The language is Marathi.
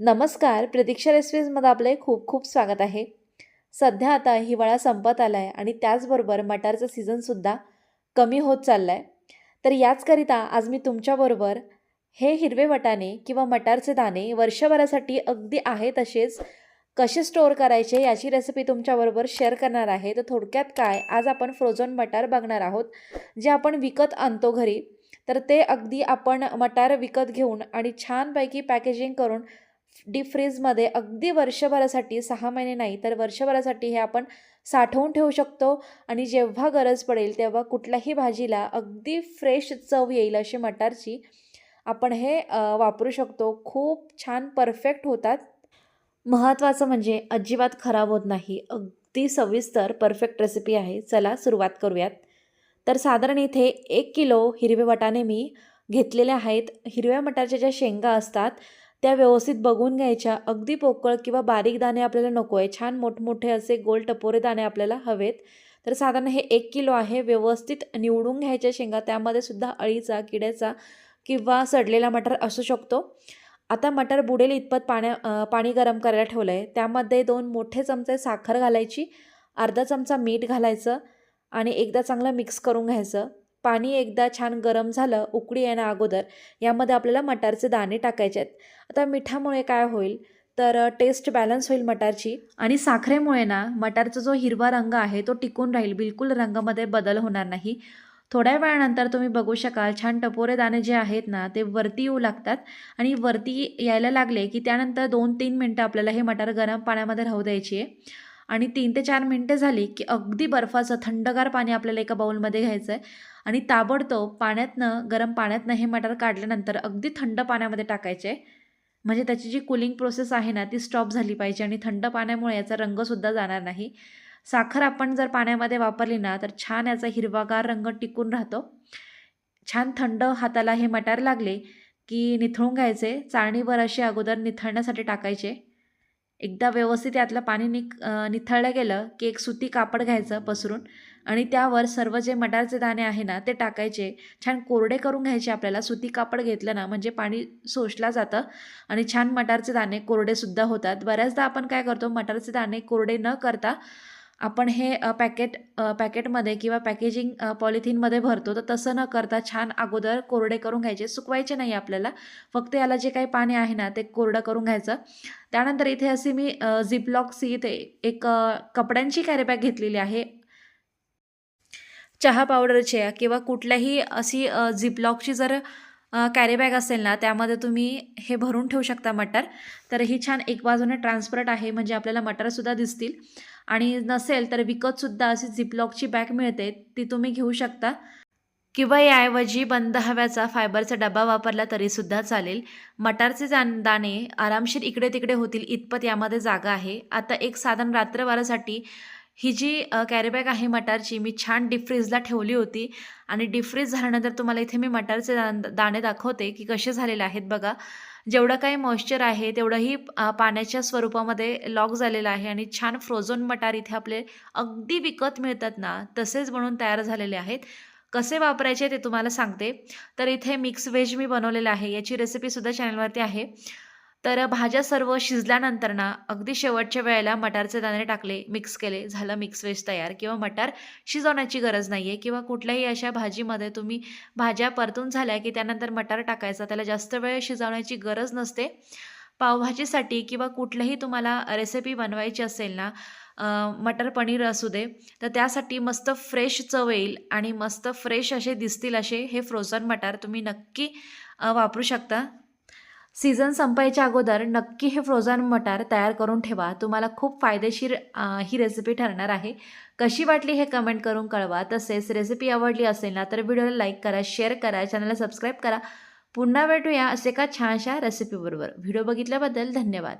नमस्कार प्रतीक्षा रेसिपीजमध्ये आपले खूप खूप स्वागत आहे. सध्या आता हिवाळा संपत आला आहे आणि त्याचबरोबर मटारचं सीझनसुद्धा कमी होत चाललं आहे तर याचकरिता आज मी तुमच्याबरोबर हे हिरवे वटाणे किंवा मटारचे दाणे वर्षभरासाठी अगदी आहे तसेच कसे स्टोअर करायचे याची रेसिपी तुमच्याबरोबर शेअर करणार आहे. तर थोडक्यात काय? आज आपण फ्रोझन मटार बघणार आहोत जे आपण विकत आणतो घरी. तर ते अगदी आपण मटार विकत घेऊन आणि छानपैकी पॅकेजिंग करून डीप फ्रीजमध्ये अगदी वर्षभरासाठी सहा महिने नाही तर वर्षभरासाठी हे आपण साठवून ठेवू शकतो. आणि जेव्हा गरज पडेल तेव्हा कुठल्याही भाजीला अगदी फ्रेश चव येईल अशी मटारची आपण हे वापरू शकतो. खूप छान परफेक्ट होतात. महत्त्वाचं म्हणजे अजिबात खराब होत नाही. अगदी सविस्तर परफेक्ट रेसिपी आहे. चला सुरुवात करूयात. तर साधारण इथे एक किलो हिरवे वाटाणे मी घेतलेले आहेत. हिरव्या मटारच्या ज्या शेंगा असतात त्या व्यवस्थित बघून घ्यायच्या. अगदी पोकळ किंवा बारीक दाणे आपल्याला नको आहे. छान मोठमोठे असे गोल टपोरे दाणे आपल्याला हवेत. तर साधारण हे एक किलो आहे. व्यवस्थित निवडून घ्यायच्या शेंगा. त्यामध्ये सुद्धा अळीचा किड्याचा किंवा सडलेला मटार असू शकतो. आता मटार बुडेल इतपत पाण्या पाणी गरम करायला ठेवलं आहे त्यामध्ये दोन मोठे चमचे साखर घालायची अर्धा चमचा मीठ घालायचं आणि एकदा चांगलं मिक्स करून घ्यायचं. पाणी एकदा छान गरम झालं उकळी येण्या अगोदर यामध्ये आपल्याला मटारचे दाणे टाकायचे आहेत. आता मिठामुळे काय होईल? तर टेस्ट बॅलन्स होईल मटारची आणि साखरेमुळे ना मटारचा जो हिरवा रंग आहे तो टिकून राहील. बिलकुल रंगामध्ये बदल होणार नाही. थोड्या वेळानंतर तुम्ही बघू शकाल छान टपोरे दाणे जे आहेत ना ते वरती येऊ लागतात आणि वरती यायला लागले की त्यानंतर दोन तीन मिनटं आपल्याला हे मटार गरम पाण्यामध्ये राहू द्यायची आहे. आणि तीन ते चार मिनटं झाली की अगदी बर्फाचं थंडगार पाणी आपल्याला एका बाऊलमध्ये घ्यायचं आहे आणि ताबडतोब पाण्यातनं गरम पाण्यातनं हे मटार काढल्यानंतर अगदी थंड पाण्यामध्ये टाकायचे. म्हणजे त्याची जी कुलिंग प्रोसेस आहे ना ती स्टॉप झाली पाहिजे आणि थंड पाण्यामुळे याचा रंगसुद्धा जाणार नाही. साखर आपण जर पाण्यामध्ये वापरली ना तर छान याचा हिरवागार रंग टिकून राहतो. छान थंड हाताला हे मटार लागले की निथळून घ्यायचे. चाळणीवर असे अगोदर निथळण्यासाठी टाकायचे. एकदा व्यवस्थित यातलं पाणी निक निथळलं गेलं की एक सुती कापड घ्यायचं पसरून आणि त्यावर सर्व जे मटारचे दाणे आहे ना ते टाकायचे. छान कोरडे करून घ्यायचे आपल्याला. सुती कापड घेतलं ना म्हणजे पाणी शोषलं जातं आणि छान मटारचे दाणे कोरडेसुद्धा होतात. बऱ्याचदा आपण काय करतो मटारचे दाणे कोरडे न करता आपण हे पॅकेट पॅकेटमध्ये किंवा पॅकेजिंग पॉलिथिनमध्ये भरतो तर तसं न करता छान अगोदर कोरडे करून घ्यायचे. सुकवायचे नाही आपल्याला. फक्त याला जे काही पाणी आहे ना ते कोरडं करून घ्यायचं. त्यानंतर इथे अशी मी झिपलॉक्सी इथे एक कपड्यांची कॅरीबॅग घेतलेली आहे. चहा पावडरची किंवा कुठल्याही अशी झिपलॉकची जर कॅरीबॅग असेल ना त्यामध्ये तुम्ही हे भरून ठेवू शकता मटर. तर ही छान एक बाजूने ट्रान्सपरंट आहे म्हणजे आपल्याला मटरसुद्धा दिसतील. आणि नसेल तर विकतसुद्धा अशी झिपलॉकची बॅग मिळते. ती तुम्ही घेऊ शकता. किंवा याऐवजी बंद हव्याचा फायबरचा डबा वापरला तरीसुद्धा चालेल. मटारचे जान दाणे आरामशीर इकडे तिकडे होतील इतपत यामध्ये जागा आहे. आता एक साधारण रात्रवारासाठी ही जी कॅरीबॅग आहे मटारची मी छान डिफ्रीजला फ्रीजला ठेवली होती. आणि डिफ्रीज झाल्यानंतर तुम्हाला इथे मी मटारचे दाणे दाखवते की कसे झालेले आहेत बघा. जेवढं काही मॉइश्चर आहे तेवढंही पाण्याच्या स्वरूपामध्ये लॉक झालेलं आहे आणि छान फ्रोझन मटार इथे आपले अगदी विकत मिळतात ना तसेच बनवून तयार झालेले आहेत. कसे वापरायचे ते तुम्हाला सांगते. तर इथे मिक्स व्हेज मी बनवलेलं आहे. याची रेसिपीसुद्धा चॅनलवरती आहे. तर भाज्या सर्व शिजल्यानंतर ना अगदी शेवटच्या वेळेला मटारचे दाणे टाकले मिक्स केले. झालं मिक्स वेज तयार. किंवा मटार शिजवण्याची गरज नाही आहे किंवा कुठल्याही अशा भाजीमध्ये तुम्ही भाज्या परतून झाल्या की त्यानंतर मटार टाकायचा त्याला जास्त वेळ शिजवण्याची गरज नसते. पावभाजीसाठी किंवा कुठलंही तुम्हाला रेसिपी बनवायची असेल ना मटर पनीर असू दे तर त्यासाठी मस्त फ्रेश चव येईल आणि मस्त फ्रेश असे दिसतील असे हे फ्रोझन मटार तुम्ही नक्की वापरू शकता. सीझन संपायच्या अगोदर नक्की हे फ्रोझन मटार तयार करून ठेवा. तुम्हाला खूप फायदेशीर ही रेसिपी ठरणार आहे. कशी वाटली हे कमेंट करून कळवा. तसेच रेसिपी आवडली असेल ना तर व्हिडिओला लाईक करा शेअर करा चॅनलला सबस्क्राईब करा. पुन्हा भेटूया असे एका छानशा रेसिपीबरोबर व्हिडिओ बघितल्याबद्दल धन्यवाद.